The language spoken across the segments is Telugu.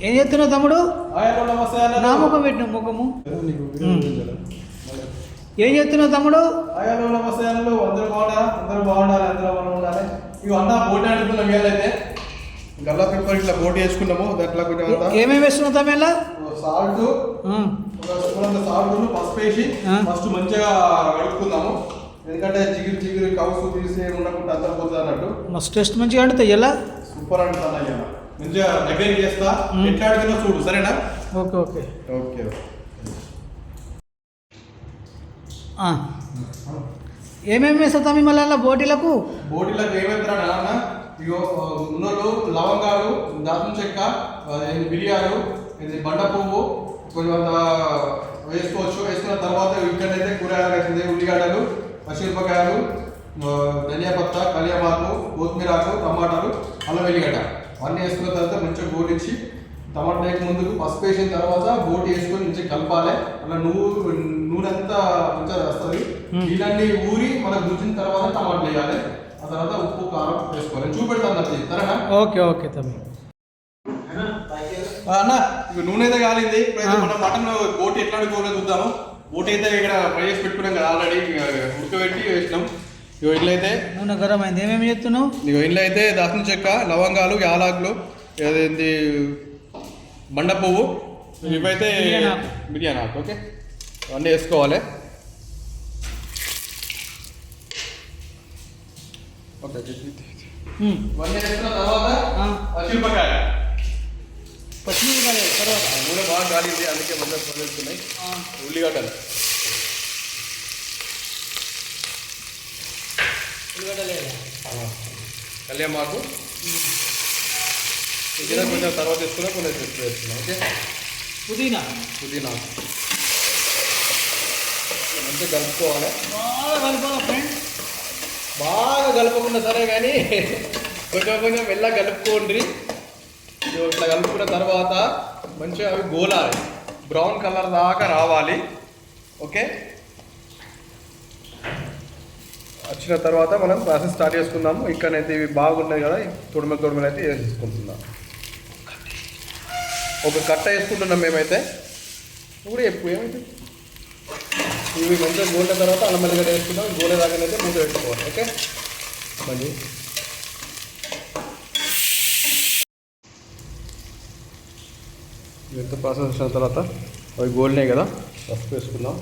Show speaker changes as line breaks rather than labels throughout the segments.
ఏం చేస్తున్నావు తమ్ముడు. నా ముఖం పెట్టిన ముఖము. ఏం చేస్తున్నావు తమ్ముడు
ఆయనలో నమస్తే అన్నలు అందరూ బాగున్నారా అందరూ బాగుండాలి అందరూ మనం ఉండాలి ఇవి అన్న బోటి గల్లా ఇట్లా బోటి వేసుకున్నాము దాంట్లో కొంచెం
ఏమేమి వేస్తున్నావు తమ్మేలా
సాల్ట్ సాల్ట్ పసుపు వేసి. ఫస్ట్ మంచిగా కడుక్కుందాము ఎందుకంటే జిగిరి జిగిరి కౌసు తీసి ఉండకుండా అంతా పోతుంది అన్నట్టు
మస్తు టేస్ట్ మంచిగా ఆడుతాయి ఎలా
సూపర్ అయ్యా మంచిగా దగ్గరికి చేస్తా. ఎట్లా చూడు సరేనా?
Okay okay.
ఓకే.
ఏమేమి వేస్తావు తమ్మి మళ్ళీ అలా బోటీలకు?
బోటీలకు ఏమైతే నాన్న ఇగో ఉన్నోళ్ళు లవంగాలు దాల్చిన చెక్క బిర్యాలు ఇది బండ పువ్వు కొంచెం వేసుకోవచ్చు. వేసుకున్న తర్వాత ఇక్కడైతే కూరగాయలు వేసింది ఉల్లిగడ్డలు పచ్చిమిరపకాయలు ధనియా పత్త కలియమాకు కొత్తిమీరాకు టమాటాలు అల్లం వెల్లిగడ్డ. అన్నీ వేసుకున్న తర్వాత మంచిగా బోటించి టమాటా వేయక ముందుకు పసుపు వేసిన తర్వాత బోటి వేసుకొని మంచిగా కలపాలి. అలా నువ్వు నూనె అంతా మంచిగా వస్తుంది. ఇలాంటి ఊరి మనకు గుంజిన తర్వాత టమాటాలు వేయాలి. ఆ తర్వాత ఉప్పు కారం వేసుకోవాలి. చూపెడతాను అది సరేనా?
ఓకే ఓకే తమ్మి
అన్న నూనె అయితే కాలింది. మనం మటన్ బోటి ఎట్లా అనుకోలేదు చూద్దాము. బోటి అయితే ఇక్కడ ఫ్రై చేసి పెట్టుకున్నాం కదా ఆల్రెడీ. ఉడకబెట్టి వేసినాం. ఇగో ఇల్లు అయితే.
నూనె గరం అయింది. ఏమేమి చేస్తున్నావు?
ఇగో ఇల్లు అయితే దాసిన చెక్క లవంగాలు యాలాకులు అదేంటి బండ పువ్వు. ఇవైతే
బిర్యానీ ఆకు.
ఓకే. అవన్నీ వేసుకోవాలి. Okay
um.
ఇవన్నీ వేసుకున్న తర్వాత. పచ్చిమిరపకాయ.
తర్వాత?
నూనె బాగా కాలింది అందుకే మంచిగా. ఉల్లిగడ్డలు.
వేయాలి.
కళ్యామాకు పుదీనా కొంచెం తర్వాత వేసుకున్నా కొంచెం ఎక్కువ వేసుకున్నాం ఓకే?
పుదీనా.
పుదీనా. మంచిగా కలుపుకోవాలి.
బాగా కలపాలి ఫ్రెండ్.
బాగా కలపకుండా సరే కానీ కొంచెం కొంచెం మెల్లగా కలుపుకోండి. ఇట్లా కలుపుకున్న తర్వాత మంచిగా అవి గోలాలి. బ్రౌన్ కలర్ దాకా రావాలి. ఓకే? వచ్చిన తర్వాత మనం ప్రాసెస్ స్టార్ట్ చేసుకుందాము. ఇక్కడైతే ఇవి బాగున్నాయి కదా తొడిమె తొడిమెలు అయితే వేసేసుకుంటున్నాం. ఒక కట్ట వేసుకుంటున్నాం మేమైతే. ఇప్పుడు కూడా ఏమైతే ఇవి మంచిగా గోలిన తర్వాత అల్లం వేసుకుందాం. వేసుకుంటాం గోలే దాకానైతే మూత పెట్టుకోవాలి ఓకే? మళ్ళీ. ఎంత ప్రాసెస్ వచ్చిన తర్వాత అవి గోల్డ్నే కదా పసుపు వేసుకుందాం.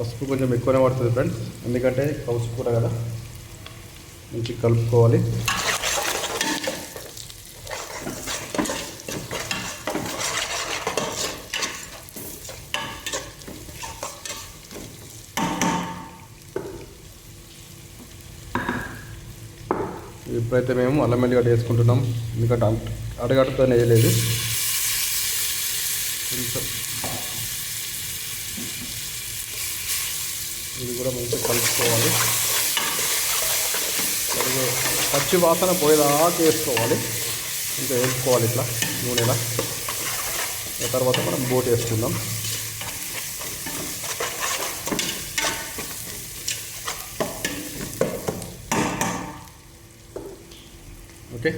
పసుపు కొంచెం ఎక్కువనే పడుతుంది ఫ్రెండ్స్ ఎందుకంటే కౌసు కూర కదా. మంచి కలుపుకోవాలి. ఇప్పుడైతే మేము అల్లం వెల్లిగడ్డ వేసుకుంటున్నాం. ఎందుకంటే అడగడతో వేయలేదు. కొంచెం ఇది కూడా మంచిగా కలుపుకోవాలి. పచ్చి వాసన పోయేదాకా వేసుకోవాలి. ఇంకా వేసుకోవాలి ఇట్లా నూనెలా. తర్వాత మనం బోట్ వేసుకుందాం. ఓకే.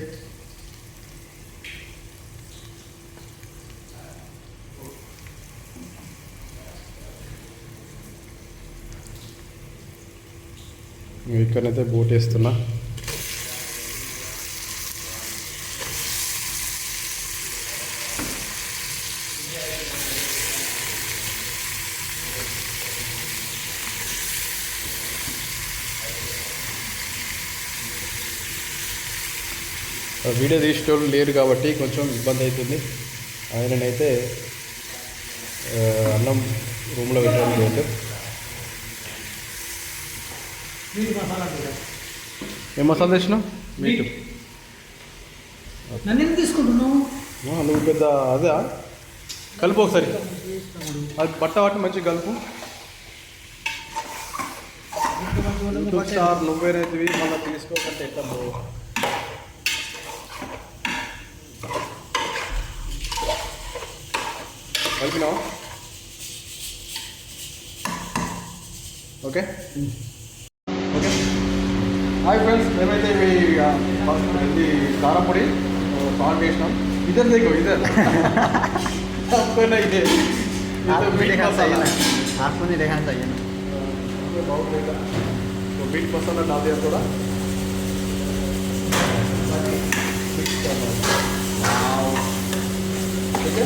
ఇక్కడైతే బోట్ వేస్తున్నా. వీడియో తీసేటోళ్ళు లేరు కాబట్టి కొంచెం ఇబ్బంది అవుతుంది. ఆయననైతే అన్నం రూమ్లో పెట్టడానికి లేదు ఏం మసాలా తెచ్చినావు?
మీట్ నన్ను ఎందుకు తీసుకుంటున్నావు?
నువ్వు పెద్ద అదా కలుపు ఒకసారి. అది బట్ట పట్టి మంచిగా కలుపు. స్టార్ నువ్వేనైతే మళ్ళీ తీసుకోకంటే ఎట్లా కలిపినావా? ఓకే. హాయ్ ఫ్రెండ్స్ మేమైతే ఇవి ఆ, ఫస్ట్ ఇది కారం పొడి సాల్ట్ వేసినాం इधर देखो इधर आपको नहीं है ये तो
आपको भी
मीट
देखना चाहिए
मसाला
ना आपको नहीं देखना चाहिए ना
ये बहुत देखा तो मीट मसाला डाल दिया थोड़ा मिक्स करना है। ठीक है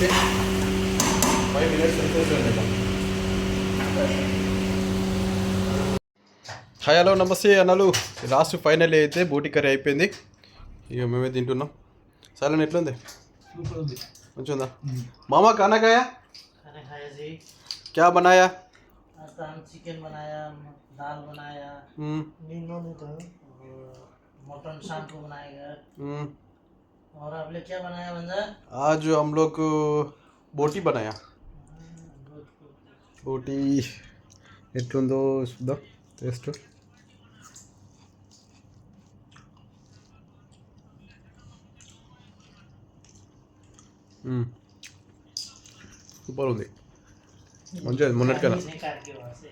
హాయ్ హలో నమస్తే అన్నలు. లాస్ట్ ఫైనల్ అయితే బూటి కర్రీ అయిపోయింది. ఇక మేమే తింటున్నాం. సరే ఎట్లుంది?
మంచి ఉందా.
మామ కానకాయ? క్యా బనాయా?
చికెన్ బనాయా దాల్
బనాయా.
మటన్ షాంపూ బనాయా. और मटन शाम को बनाएगा
మ్మ్.
और आपने क्या बनाया बंदा
आज हम लोग బోటీ బనాయా బోటీ ఎట్లుందో చూద్దాం టేస్ట్ సూపర్ ఉంది మంచిగా మొన్నటికన్నా
काट के वहाँ से